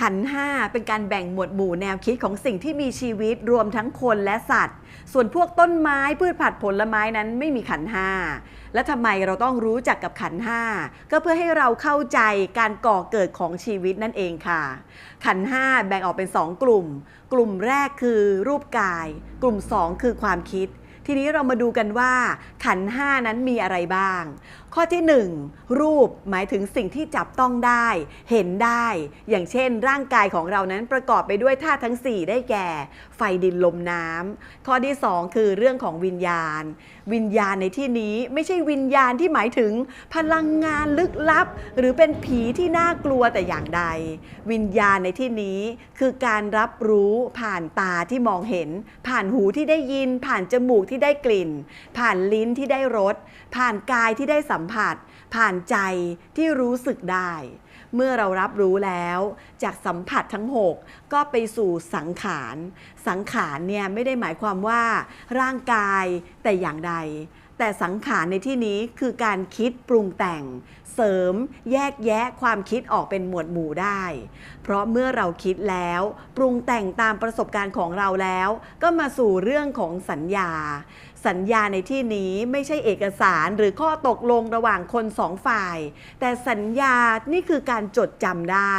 ขันห้าเป็นการแบ่งหมวดหมู่แนวคิดของสิ่งที่มีชีวิตรวมทั้งคนและสัตว์ ส่วนพวกต้นไม้พืชผักผลไม้นั้นไม่มีขันห้าและทำไมเราต้องรู้จักกับขันห้าก็เพื่อให้เราเข้าใจการก่อเกิดของชีวิตนั่นเองค่ะ ขันห้าแบ่งออกเป็น 2 กลุ่ม กลุ่มแรกคือรูปกาย กลุ่ม 2 คือความคิด ทีนี้เรามาดูกันว่า ขันห้านั้นมีอะไรบ้าง ข้อที่ 1 รูปหมายถึงสิ่งที่จับต้องได้ เห็นได้ อย่างเช่น ร่างกายของเรานั้นประกอบไปด้วยธาตุทั้ง 4 ได้แก่ ไฟดินลมน้ำข้อที่ 2 คือเรื่องของวิญญาณ วิญญาณในที่นี้ไม่ใช่วิญญาณที่หมายถึงพลังงานลึกลับ หรือเป็นผีที่น่ากลัวแต่อย่างใด วิญญาณในที่นี้คือการรับรู้ผ่านตาที่มองเห็น ผ่านหูที่ได้ยินผ่านจมูกที่ที่ได้กลิ่น ผ่านลิ้นที่ได้รส ผ่านกายที่ได้สัมผัส ผ่านใจที่รู้สึกได้ เมื่อเรารับรู้แล้ว จากสัมผัสทั้ง 6 ก็ไปสู่สังขาร สังขารเนี่ยไม่ได้หมายความว่าร่างกายแต่อย่างใด แต่สังขารในที่นี้คือการคิดปรุงแต่ง เสริม แยกแยะความคิดออกเป็นหมวดหมู่ได้ เพราะเมื่อเราคิดแล้ว ปรุงแต่งตามประสบการณ์ของเราแล้ว ก็มาสู่เรื่องของสัญญา สัญญาในที่นี้ไม่ใช่เอกสารหรือข้อตกลงระหว่างคนสองฝ่าย แต่สัญญานี่คือการจดจำได้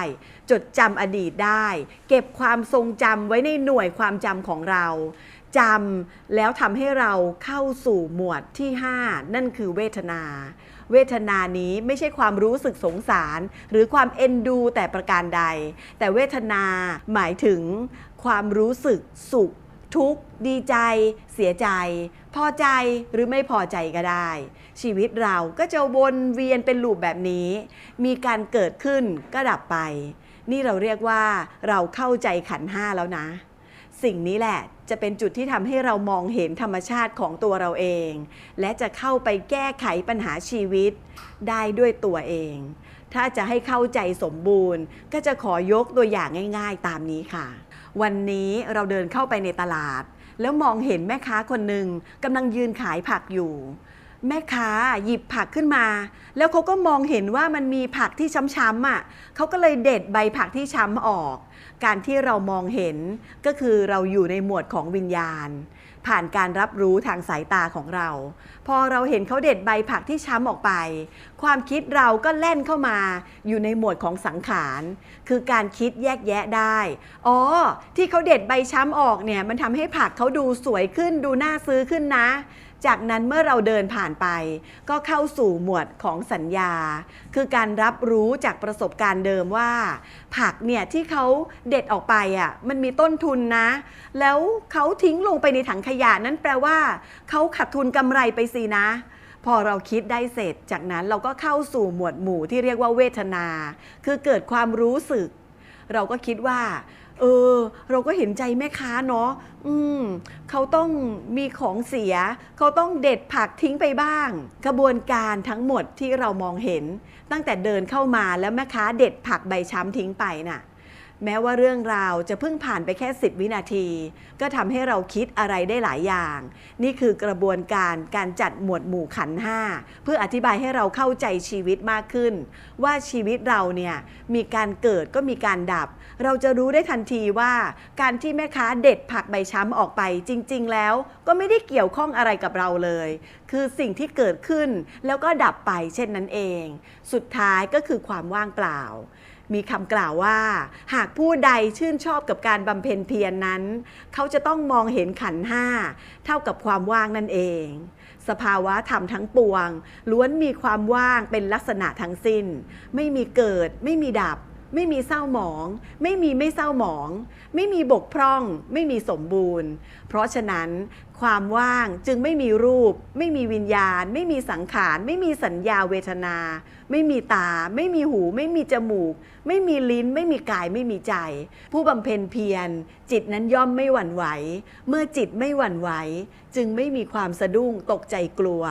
จดจำอดีตได้ เก็บความทรงจำไว้ในหน่วยความจำของเรา จำแล้วทำให้เราเข้าสู่หมวดที่ 5 นั่นคือเวทนา เวทนานี้ไม่ใช่ความรู้สึกสงสาร หรือความเอ็นดูแต่ประการใด แต่เวทนาหมายถึงความรู้สึกสุข ทุกข์ ดีใจ เสียใจ พอใจหรือไม่พอใจก็ได้ ชีวิตเราก็จะวนเวียนเป็นลูปแบบนี้ มีการเกิดขึ้นก็ดับไป นี่เราเรียกว่าเราเข้าใจขันห้าแล้วนะ สิ่งนี้แหละจะเป็นจุดที่ทำให้เรามองเห็นธรรมชาติของตัวเราเอง และจะเข้าไปแก้ไขปัญหาชีวิตได้ด้วยตัวเอง ถ้าจะให้เข้าใจสมบูรณ์ ก็จะขอยกตัวอย่างง่าย ๆ ตามนี้ค่ะ วันนี้เราเดินเข้าไปในตลาด แล้วมองเห็นแม่ค้าคนหนึ่งกำลังยืนขายผักอยู่ แม่ค้าหยิบผักขึ้นมา แล้วเขาก็มองเห็นว่ามันมีผักที่ช้ำๆอะเขาก็เลยเด็ดใบผักที่ช้ำออก การที่เรามองเห็นก็คือเราอยู่ในหมวดของวิญญาณ ผ่านการรับรู้ทางสายตาของเรา พอเราเห็นเขาเด็ดใบผักที่ช้ำออกไป ความคิดเราก็แล่นเข้ามาอยู่ในหมวดของสังขาร คือการคิดแยกแยะได้ อ๋อ ที่เขาเด็ดใบช้ำออกเนี่ยมันทำให้ผักเขาดูสวยขึ้นดูน่าซื้อขึ้นนะ จากนั้นเมื่อเราเดินผ่านไป ก็เข้าสู่หมวดของสัญญา คือการรับรู้จากประสบการณ์เดิมว่า ผักเนี่ยที่เขาเด็ดออกไปอะมันมีต้นทุนนะ แล้วเขาทิ้งลงไปในถังขยะนั่นแปลว่าเขาขาดทุนกำไรไปสินะพอเราคิดได้เสร็จ จากนั้นเราก็เข้าสู่หมวดหมู่ที่เรียกว่าเวทนา คือเกิดความรู้สึก เราก็คิดว่า เออ เราก็เห็นใจแม่ค้าเนาะอืมเขาต้องมีของเสีย เขาต้องเด็ดผักทิ้งไปบ้าง กระบวนการทั้งหมดที่เรามองเห็น ตั้งแต่เดินเข้ามาแล้วแม่ค้าเด็ดผักใบช้ำทิ้งไปน่ะ แม้ว่าเรื่องราวจะเพิ่งผ่านไปแค่ 10 วินาที ก็ทำให้เราคิดอะไรได้หลายอย่าง นี่คือกระบวนการการจัดหมวดหมู่ขันห้าเพื่ออธิบายให้เราเข้าใจชีวิตมากขึ้น ว่าชีวิตเราเนี่ยมีการเกิดก็มีการดับ เราจะรู้ได้ทันทีว่า การที่แม่ค้าเด็ดผักใบช้ำออกไปจริง ๆ แล้วก็ไม่ได้เกี่ยวข้องอะไรกับเราเลย คือสิ่งที่เกิดขึ้นแล้วก็ดับไปเช่นนั้นเอง สุดท้ายก็คือความว่างเปล่า มีคำกล่าวว่า หากผู้ใดชื่นชอบกับการบำเพ็ญเพียรนนั้น เขาจะต้องมองเห็นขันห้าเท่ากับความว่างนั่นเอง สภาวะธรรมทั้งปวง ล้วนมีความว่างเป็นลักษณะทั้งสิ้น ไม่มีเกิด ไม่มีดับ ไม่มีเศร้าหมอง ไม่มีไม่เศร้าหมอง ไม่มีบกพร่อง ไม่มีสมบูรณ์ เพราะฉะนั้นความว่างจึงไม่มีรูป ไม่มีวิญญาณ ไม่มีสังขาร ไม่มีสัญญาเวทนา ไม่มีตา ไม่มีหู ไม่มีจมูก ไม่มีลิ้น ไม่มีกายไม่มีใจ ผู้บำเพ็ญเพียร จิตนั้นย่อมไม่หวั่นไหว เมื่อจิตไม่หวั่นไหว จึงไม่มีความสะดุ้งตกใจกลัว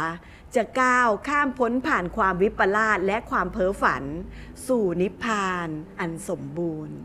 จะก้าวข้ามพ้นผ่านความวิปลาสและความเพ้อฝัน สู่นิพพานอันสมบูรณ์